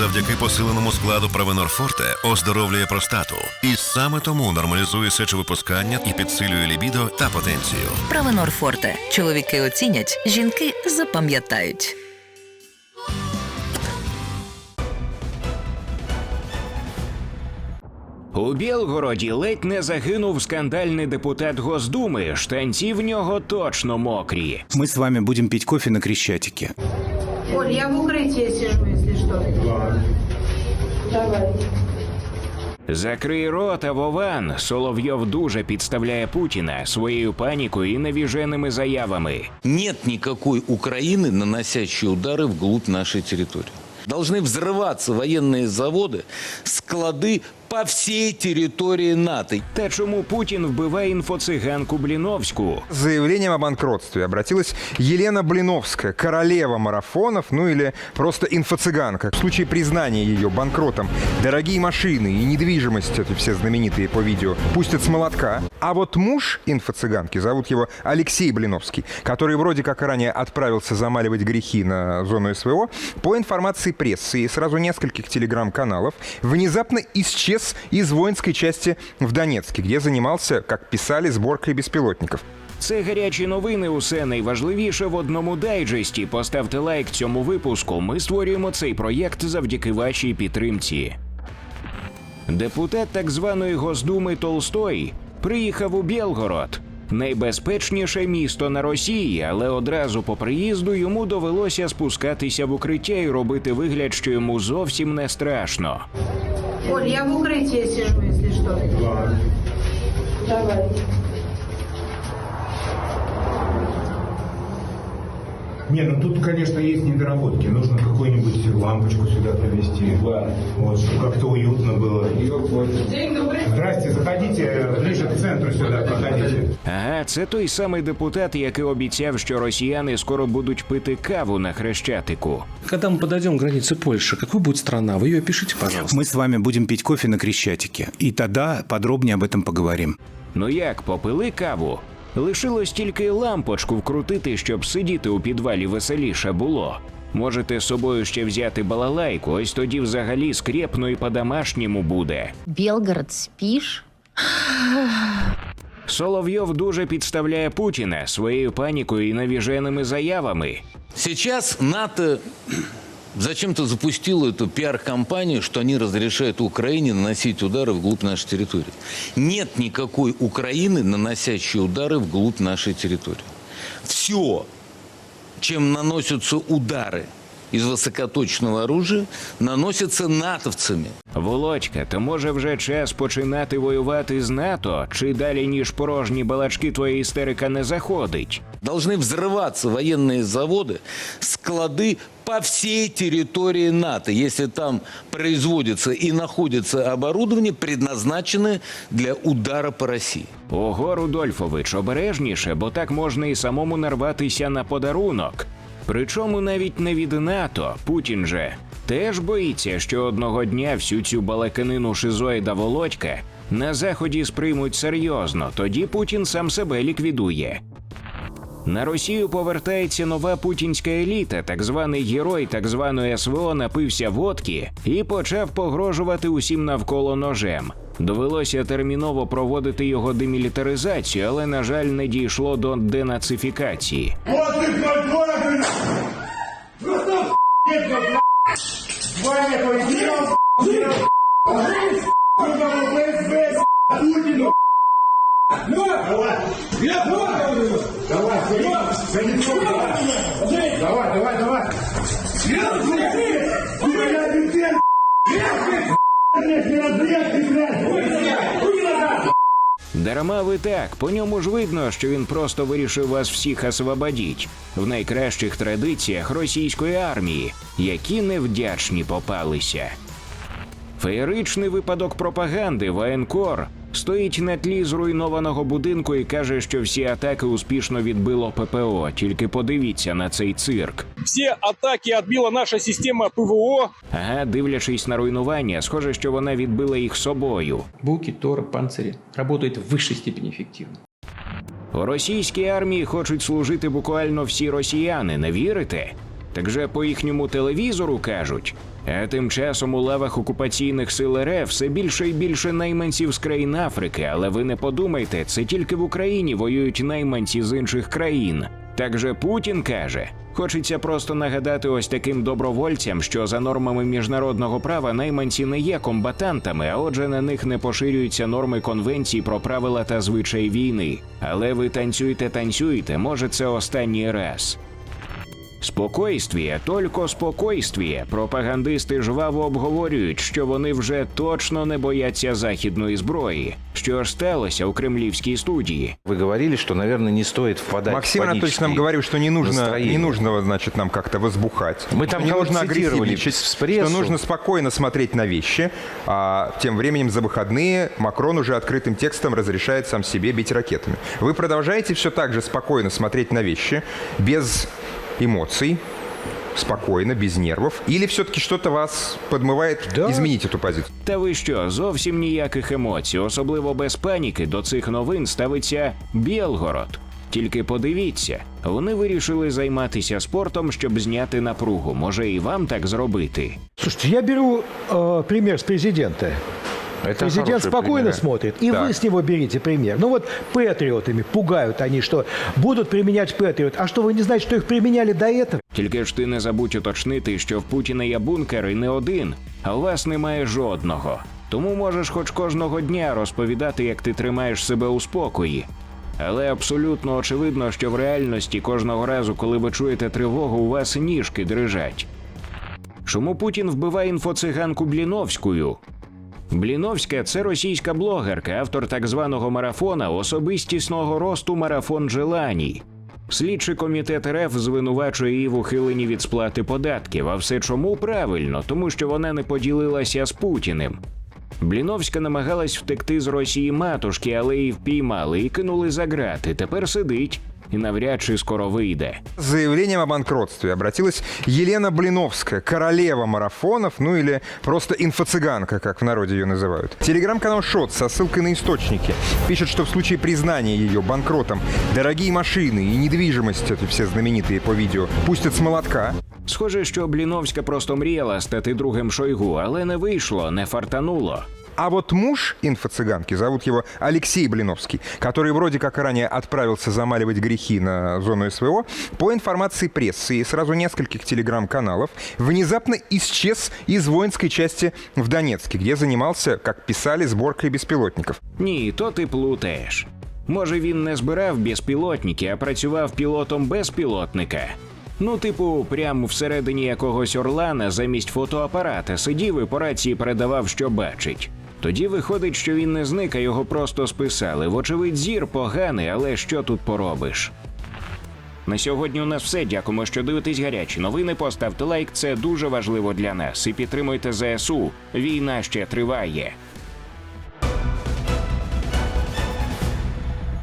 завдяки посиленому складу Правенор Форте оздоровлює простату. І саме тому нормалізує сечовипускання і підсилює лібідо та потенцію. Правонор Форте. Чоловіки оцінять, жінки запам'ятають. У Білгороді ледь не загинув скандальний депутат Госдуми. Штанці в нього точно мокрі. Мы с вами будем пить кофе на Крещатике. Оль, я в укрытии сижу. Давай. Закрий рота, Вован. Соловйов дуже підставляє Путіна своєю панікою і навіженими заявами. Нет никакой Украины, наносящей удары вглубь нашей территории. Должны взрываться военные заводы, склады по всей территории НАТО. Та чому Путін вбиває інфоциганку Бліновську? С заявлением о банкротстве обратилась Елена Блиновская, королева марафонов, ну или просто инфо-цыганка. В случае признания ее банкротом дорогие машины и недвижимость, эти все знаменитые по видео, пустят с молотка. А вот муж инфо-цыганки, зовут его Алексей Блиновский, который вроде как ранее отправился замаливать грехи на зону СВО, по информации прессы и сразу нескольких телеграм-каналов, внезапно исчез из воинской части в Донецке, где занимался, как писали, сборкой беспилотников. Це гарячі новини. Усе найважливіше в одному дайджесті. Поставте лайк цьому випуску. Ми створюємо цей проєкт завдяки вашій підтримці. Депутат так званої Госдуми Толстой приїхав у Білгород. Найбезпечніше місто на Росії, але одразу по приїзду йому довелося спускатися в укриття і робити вигляд, що йому зовсім не страшно. Оль, я в укритті сижу, якщо що. Давай. Не, ну тут, конечно, есть недоработки. Нужно какую-нибудь лампочку сюда провести. Вот, чтобы как-то уютно было. Здрасте, заходите ближе к центру сюда, проходите. Ага, це той самий депутат, який обіцяв, що росіяни скоро будуть пити каву на хрещатику. Когда мы подойдем к границе Польши, какой будет страна? Вы ее опишите, пожалуйста. Мы с вами будем пить кофе на Крещатике. И тогда подробнее об этом поговорим. Ну як, попили каву? Лишилось тільки лампочку вкрутити, щоб сидіти у підвалі веселіше було. Можете з собою ще взяти балалайку, ось тоді взагалі скрепно і по-домашньому буде. Белгород, спишь? Соловйов дуже підставляє Путіна своєю панікою і навіженими заявами. Сейчас НАТО зачем-то запустило эту пиар-компанию, что они разрешают Украине наносить удары вглубь нашей территории. Нет никакой Украины, наносящей удары вглубь нашей территории. Все, чем наносятся удары из высокоточного оружия, наносятся натовцами. Володька, то може вже час починати воювати з НАТО, чи далі ніж порожні балачки твоя істерика не заходить? Должны взрываться военные заводы, склады по всей территории НАТО, если там производится и находится оборудование, предназначенное для удара по России. Ого, Рудольфович, обережніше, бо так можна і самому нарватися на подарунок. Причому навіть не від НАТО, Путін же теж боїться, що одного дня всю цю балаканину шизоїда Володька на заході сприймуть серйозно, тоді Путін сам себе ліквідує. На Росію повертається нова путінська еліта. Так званий герой так званої СВО напився водки і почав погрожувати усім навколо ножем. Довелося терміново проводити його демілітаризацію, але на жаль, не дійшло до денацифікації. Давай, давай, давай. Дарма ви так, по ньому ж видно, що він просто вирішив вас всіх освободіть в найкращих традиціях російської армії, які невдячні попалися. Феєричний випадок пропаганди воєнкор стоїть на тлі зруйнованого будинку і каже, що всі атаки успішно відбило ППО. Тільки подивіться на цей цирк. Все атаки отбила наша система ПВО. Ага, дивлячись на руйнування, схоже, що вона відбила їх собою. Буки, Торы, панцири работают в высшей степени эффективно. У російській армії хочуть служити буквально всі росіяни, не вірите? Так же по їхньому телевізору кажуть. А тим часом у лавах окупаційних сил РФ все більше і більше найманців з країн Африки, але ви не подумайте, це тільки в Україні воюють найманці з інших країн. Так же Путін каже, хочеться просто нагадати ось таким добровольцям, що за нормами міжнародного права найманці не є комбатантами, а отже на них не поширюються норми конвенції про правила та звичаї війни. Але ви танцюйте, танцюйте, може це останній раз. Спокойствіє, тільки спокойствіє. Пропагандисти жваво обговорюють, що вони вже точно не бояться західної зброї. Що ж сталося у кремлівській студії? Вы говорили, что, наверное, не стоит впадать Максим в Анатольевич нам панические говорил, что не нужно, настроения. не нужно, значит, нам как-то возбухать. Мы что там не кого-то нужно цитировали агрессивничать, с прессу. что нужно спокойно смотреть на вещи. А тем временем за выходные Макрон уже открытым текстом разрешает сам себе бить ракетами. Вы продолжаете все так же спокойно смотреть на вещи, без эмоций, спокойно, без нервов? Или все-таки что-то вас подмывает изменить эту позицию? Та ви що, зовсім ніяких емоцій, особливо без паніки, до цих новин ставиться Білгород. Тільки подивіться, вони вирішили займатися спортом, щоб зняти напругу. Може, і вам так зробити. Слушайте, я беру э, пример с президента. Это Президент хороший спокойно пример. смотрит, и Так. вы с него берите пример. Ну вот патриотами пугают они, что будут применять патриот. А что вы не знаете, что их применяли до этого? Тільки ж ти не забудь уточнити, що в Путіна є бункер і не один, а у вас немає жодного. Тому можеш хоч кожного дня розповідати, як ти тримаєш себе у спокої. Але абсолютно очевидно, що в реальності кожного разу, коли ви чуєте тривогу, у вас ніжки дрижать. Чому Путін вбиває інфоциганку Бліновською? Бліновська це російська блогерка, автор так званого марафона особистісного росту марафон желаній. Слідчий комітет РФ звинувачує її в ухиленні від сплати податків. А все чому правильно? Тому що вона не поділилася з Путіним. Бліновська намагалась втекти з Росії матушки, але її впіймали і кинули за грати. Тепер сидить і навряд чи скоро вийде. С заявлением о банкротстве обратилась Елена Блиновская, королева марафонов, ну или просто инфо-цыганка, как в народе ее называют. Телеграм-канал Шот со ссылкой на источники пишет, что в случае признания ее банкротом дорогие машины и недвижимость, эти все знаменитые по видео, пустят с молотка. Схоже, що Бліновська просто мріяла стати другим Шойгу, але не вийшло, не фартануло. А вот муж инфо-цыганки, зовут его Алексей Блиновский, который вроде как и ранее отправился замаливать грехи на зону СВО, по информации прессы и сразу нескольких телеграм-каналов, внезапно исчез из воинской части в Донецке, где занимался, как писали, сборкой беспилотников. Ні, то ти плутаєш. Може, він не збирав безпілотники, а працював пілотом безпілотника. Ну, типу, прямо всередині якогось орлана замість фотоапарата сидів і по рації передавав, що бачить. Тоді виходить, що він не зник, а його просто списали. Вочевидь, зір поганий, але що тут поробиш? На сьогодні у нас все. Дякуємо, що дивитесь гарячі новини. Поставте лайк, це дуже важливо для нас. І підтримуйте ЗСУ. Війна ще триває.